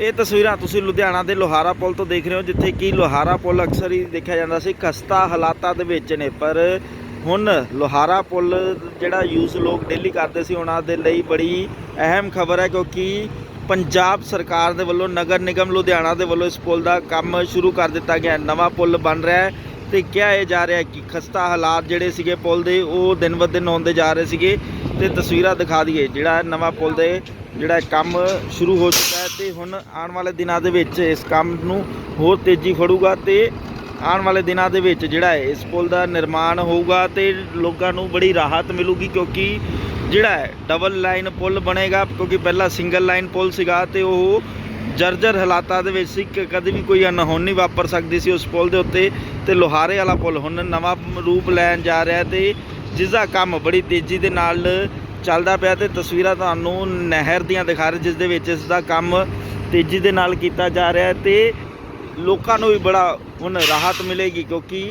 ਇਹ ਤਸਵੀਰਾਂ ਤੁਸੀਂ ਲੁਧਿਆਣਾ ਦੇ ਲੋਹਾਰਾ ਪੁਲ ਤੋਂ ਦੇਖ ਰਹੇ ਹੋ, ਜਿੱਥੇ ਕਿ ਲੋਹਾਰਾ ਪੁਲ ਅਕਸਰ ਹੀ ਦੇਖਿਆ ਜਾਂਦਾ ਸੀ, ਖਸਤਾ ਹਾਲਾਤਾਂ ਦੇ ਵਿੱਚ ਨੇ, ਪਰ ਹੁਣ ਲੋਹਾਰਾ ਪੁਲ ਜਿਹੜਾ ਯੂਜ਼ ਲੋਕ ਡੇਲੀ ਕਰਦੇ ਸੀ, ਉਹਨਾਂ ਦੇ ਲਈ ਬੜੀ ਅਹਿਮ ਖਬਰ ਹੈ, ਕਿਉਂਕਿ ਪੰਜਾਬ ਸਰਕਾਰ ਦੇ ਵੱਲੋਂ ਨਗਰ ਨਿਗਮ ਲੁਧਿਆਣਾ ਦੇ ਵੱਲੋਂ ਇਸ ਪੁਲ ਦਾ ਕੰਮ ਸ਼ੁਰੂ ਕਰ ਦਿੱਤਾ ਗਿਆ ਹੈ। ਨਵਾਂ ਪੁਲ ਬਣ ਰਿਹਾ ਹੈ ਤੇ ਕਿਹਾ ਇਹ ਜਾ ਰਿਹਾ ਕਿ ਖਸਤਾ ਹਾਲਾਤ ਜਿਹੜੇ ਸੀਗੇ ਪੁਲ ਦੇ, ਉਹ ਦਿਨ ਬ ਦਿਨ ਹੁੰਦੇ ਜਾ ਰਹੇ ਸੀਗੇ ਤੇ ਤਸਵੀਰਾਂ ਦਿਖਾ ਦਈਏ। ਜਿਹੜਾ ਨਵਾਂ ਪੁਲ ਦੇ ਜਿਹੜਾ ਕੰਮ ਸ਼ੁਰੂ ਹੋ ਚੁੱਕਾ ਹੈ ਤੇ ਹੁਣ ਆਉਣ ਵਾਲੇ ਦਿਨਾਂ ਦੇ ਵਿੱਚ ਇਸ ਕੰਮ ਨੂੰ ਹੋਰ ਤੇਜ਼ੀ ਫੜੂਗਾ ਤੇ ਆਉਣ ਵਾਲੇ ਦਿਨਾਂ ਦੇ ਵਿੱਚ ਜਿਹੜਾ ਹੈ ਇਸ ਪੁਲ ਦਾ ਨਿਰਮਾਣ ਹੋਊਗਾ ਤੇ ਲੋਕਾਂ ਨੂੰ ਬੜੀ ਰਾਹਤ ਮਿਲੂਗੀ ਕਿਉਂਕਿ ਜਿਹੜਾ ਹੈ ਡਬਲ ਲਾਈਨ ਪੁਲ ਬਣੇਗਾ, ਕਿਉਂਕਿ ਪਹਿਲਾਂ ਸਿੰਗਲ ਲਾਈਨ ਪੁਲ ਸੀਗਾ ਤੇ ਉਹ ਜਰਜਰ ਹਾਲਾਤਾਂ ਦੇ ਵਿੱਚ ਸੀ ਕਿ ਕਦੇ ਵੀ ਕੋਈ ਅਨਹੋਨੀ ਵਾਪਰ ਸਕਦੀ ਸੀ ਉਸ ਪੁਲ ਦੇ ਉੱਤੇ ਤੇ ਲੋਹਾਰੇ ਵਾਲਾ ਪੁਲ ਹੁਣ ਨਵਾਂ ਰੂਪ ਲੈਣ ਜਾ ਰਿਹਾ ਤੇ ਜਿਸ ਦਾ ਕੰਮ ਬੜੀ ਤੇਜ਼ੀ ਦੇ ਨਾਲ ਚੱਲਦਾ ਪਿਆ ਤੇ ਤਸਵੀਰਾਂ ਤੁਹਾਨੂੰ ਨਹਿਰ ਦੀਆਂ ਦਿਖਾ ਰਹੇ, ਜਿਸ ਦੇ ਵਿੱਚ ਇਸ ਦਾ ਕੰਮ ਤੇਜ਼ੀ ਦੇ ਨਾਲ ਕੀਤਾ ਜਾ ਰਿਹਾ ਹੈ ਤੇ ਲੋਕਾਂ ਨੂੰ ਵੀ ਬੜਾ ਹੁਣ ਰਾਹਤ ਮਿਲੇਗੀ ਕਿਉਂਕਿ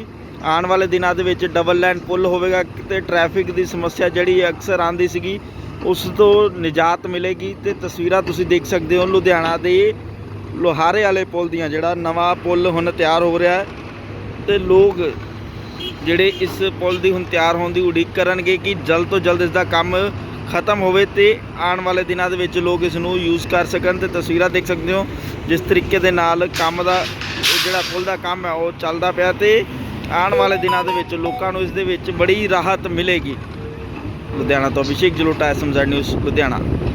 ਆਉਣ ਵਾਲੇ ਦਿਨਾਂ ਦੇ ਵਿੱਚ ਡਬਲ ਲਾਈਨ ਪੁਲ ਹੋਵੇਗਾ ਤੇ ਟ੍ਰੈਫਿਕ ਦੀ ਸਮੱਸਿਆ ਜਿਹੜੀ ਅਕਸਰ ਆਂਦੀ ਸੀਗੀ। ਉਸ ਤੋਂ ਨਿਜਾਤ ਮਿਲੇਗੀ ਤੇ ਤਸਵੀਰਾਂ ਤੁਸੀਂ ਦੇਖ ਸਕਦੇ ਹੋ ਲੁਧਿਆਣਾ ਦੇ ਲੋਹਾਰੇ ਵਾਲੇ ਪੁਲ ਦੀਆਂ ਜਿਹੜਾ ਨਵਾਂ ਪੁਲ ਹੁਣ ਤਿਆਰ ਹੋ ਰਿਹਾ ਹੈ ਤੇ ਲੋਕ ਜਿਹੜੇ ਇਸ ਪੁਲ ਦੀ ਹੁਣ ਤਿਆਰ ਹੋਣ ਦੀ ਉਡੀਕ ਕਰਨਗੇ ਕਿ ਜਲਦ ਤੋਂ ਜਲਦ ਇਸ ਦਾ ਕੰਮ ਖਤਮ ਹੋਵੇ ਤੇ ਆਉਣ ਵਾਲੇ ਦਿਨਾਂ ਦੇ ਵਿੱਚ ਲੋਕ ਇਸ ਨੂੰ ਯੂਜ਼ ਕਰ ਸਕਣ ਤੇ ਤਸਵੀਰਾਂ ਦੇਖ ਸਕਦੇ ਹੋ, ਜਿਸ ਤਰੀਕੇ ਦੇ ਨਾਲ ਕੰਮ ਦਾ, ਜਿਹੜਾ ਪੁਲ ਦਾ ਕੰਮ ਹੈ ਉਹ ਚੱਲਦਾ ਪਿਆ ਤੇ ਆਉਣ ਵਾਲੇ ਦਿਨਾਂ ਦੇ ਵਿੱਚ ਲੋਕਾਂ ਨੂੰ ਇਸ ਦੇ ਵਿੱਚ ਬੜੀ ਰਾਹਤ ਮਿਲੇਗੀ। ਲੁਧਿਆਣਾ ਤੋਂ ਅਭਿਸ਼ੇਕ ਜਲੋਟਾ ਐਸਐਮਜ਼ੈਡ ਨਿਊਜ਼ ਲੁਧਿਆਣਾ